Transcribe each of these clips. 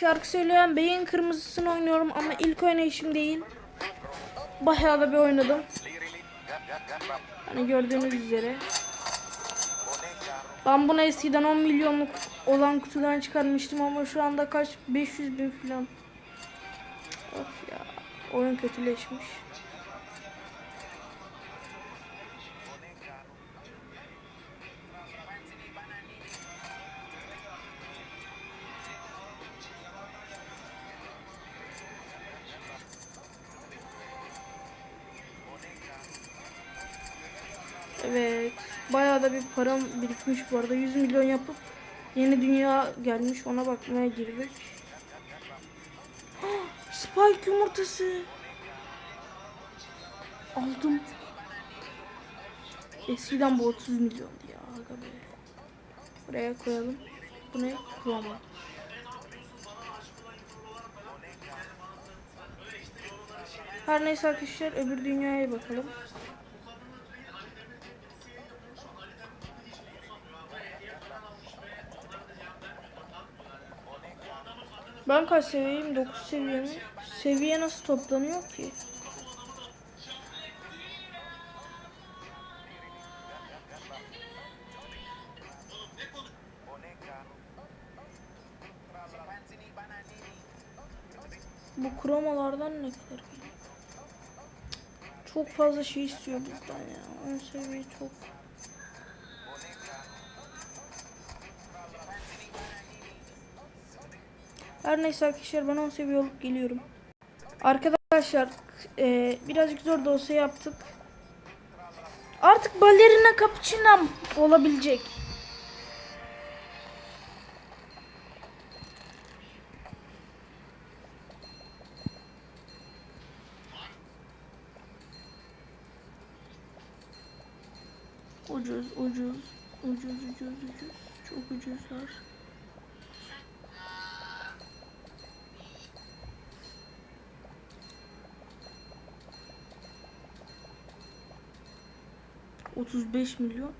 Şarkı söyleyen beyin kırmızısını oynuyorum ama ilk oynayışım değil. Bayağı da bir oynadım. Hani gördüğünüz üzere. Ben bunu eskiden 10 milyonluk olan kutudan çıkarmıştım ama şu anda kaç 500 bin falan. Of ya oyun kötüleşmiş. Evet. Bayağı da bir param birikmiş bu arada. 100 milyon yapıp yeni dünya gelmiş. Ona bakmaya girdik. Ah, Spike yumurtası. Aldım. Eskiden bu 30 milyondu ya. Buraya koyalım. Bu ne? Kroma. Her neyse arkadaşlar öbür dünyaya bakalım. Ben kaç seviyeyim? 9 seviye mi? Seviye nasıl toplanıyor ki? Bu kromalardan ne kadar? Çok fazla şey istiyor bizden ya. 10 seviye çok. Her neyse arkadaşlar ben 10 seviye olup geliyorum. Arkadaşlar e, birazcık zor da olsa yaptık. Artık balerina cappuccino olabilecek. Ucuz, ucuz, ucuz, ucuz, ucuz. Çok ucuzlar. Otuz beş milyon.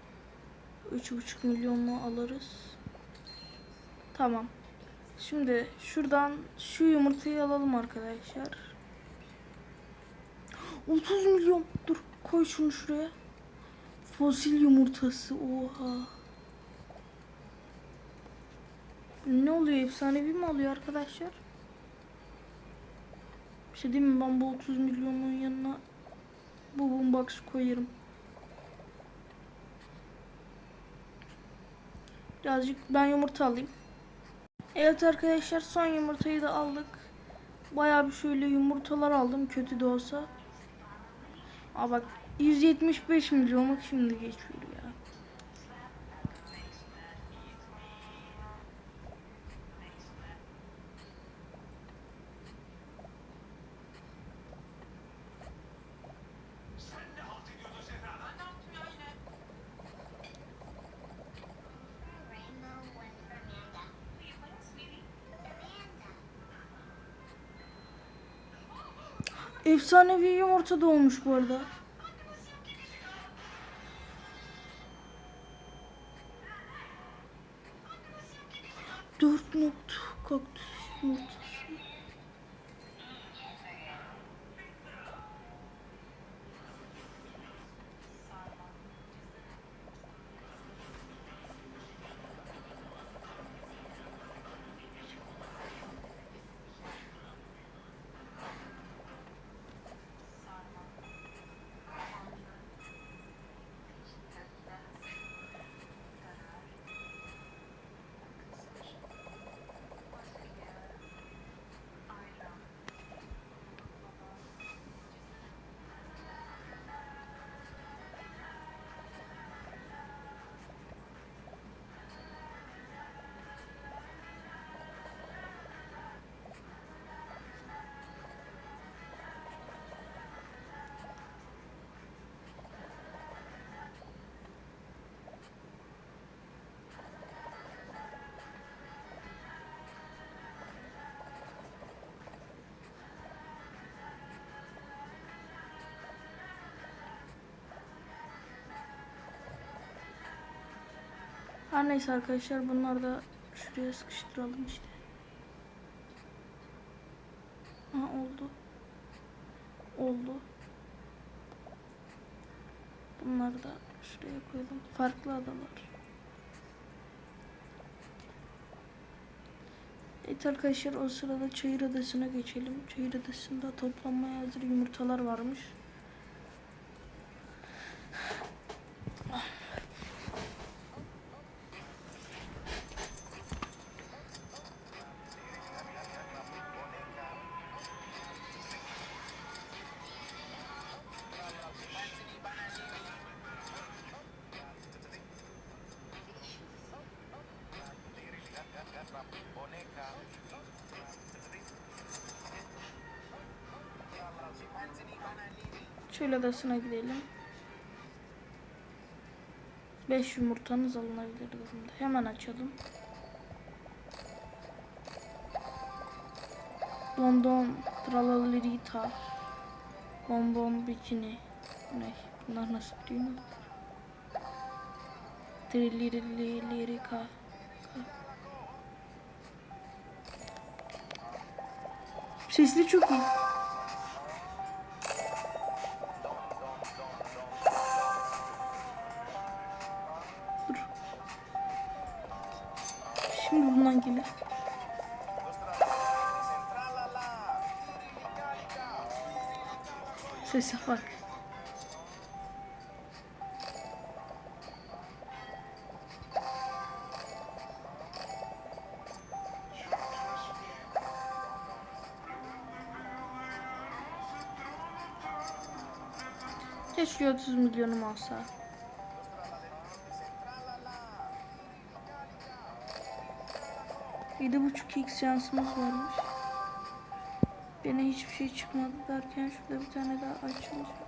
Üç buçuk milyonla alırız. Tamam. Şimdi şuradan şu yumurtayı alalım arkadaşlar. 30 milyon. Dur koy şunu şuraya. Fosil yumurtası. Oha. Ne oluyor? Efsanevi mi alıyor arkadaşlar? Bir şey diyeyim mi? Ben bu 30 milyonun yanına bu boombox koyarım. Birazcık ben yumurta alayım. Evet arkadaşlar son yumurtayı da aldık. Bayağı bir şöyle yumurtalar aldım kötü de olsa. Aa bak 175 milyonluk şimdi geçiyor Efsanevi yumurta doğmuş bu arada. Dört nokta kaktüs yumurtası. Her neyse arkadaşlar bunları da şuraya sıkıştıralım işte. Aha oldu. Oldu. Bunları da şuraya koyalım. Farklı adalar. Evet arkadaşlar o sırada çayır adasına geçelim. Çayır adasında toplanmaya hazır yumurtalar varmış. Çöl adasına gidelim. 5 yumurtanız alınabilir durumda. Hemen açalım. London Tralalirita Bonbon Bikini Ne? Bunlar nasıl değil mi? Trilirika Sesli çok iyi. Şimdi bundan gelir. Sese bak. Keşke 30 milyonum olsa. Yedi buçuk x şansımız varmış. Bana hiçbir şey çıkmadı derken şurada bir tane daha açılacak.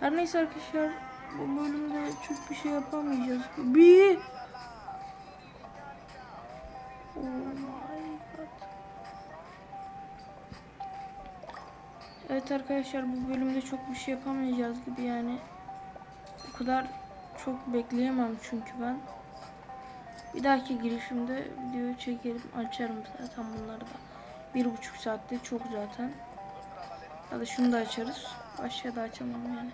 Her neyse arkadaşlar bu bölümde çok bir şey yapamayacağız. Bir Evet arkadaşlar bu bölümde çok bir şey yapamayacağız gibi yani. O kadar çok bekleyemem çünkü ben. Bir dahaki girişimde videoyu çekerim açarım zaten bunları da. Bir buçuk saatte çok zaten. Ya da şunu da açarız. Başka da açamam yani.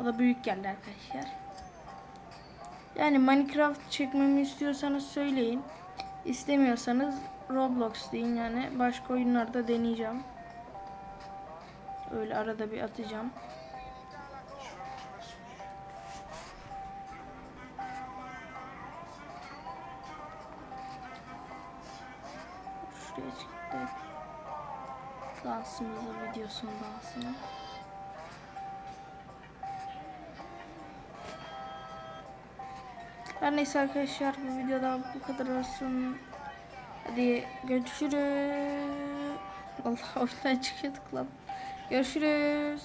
O da büyük geldi arkadaşlar. Yani Minecraft çekmemi istiyorsanız söyleyin. İstemiyorsanız Roblox deyin yani. Başka oyunlarda deneyeceğim. Öyle arada bir atacağım. Şuraya çıktı. Dansımızı, videosunu dansını. Her neyse arkadaşlar bu videoda bu kadar olsun. Hadi görüşürüz. Allah oyundan çıkıyorduk lan. Görüşürüz.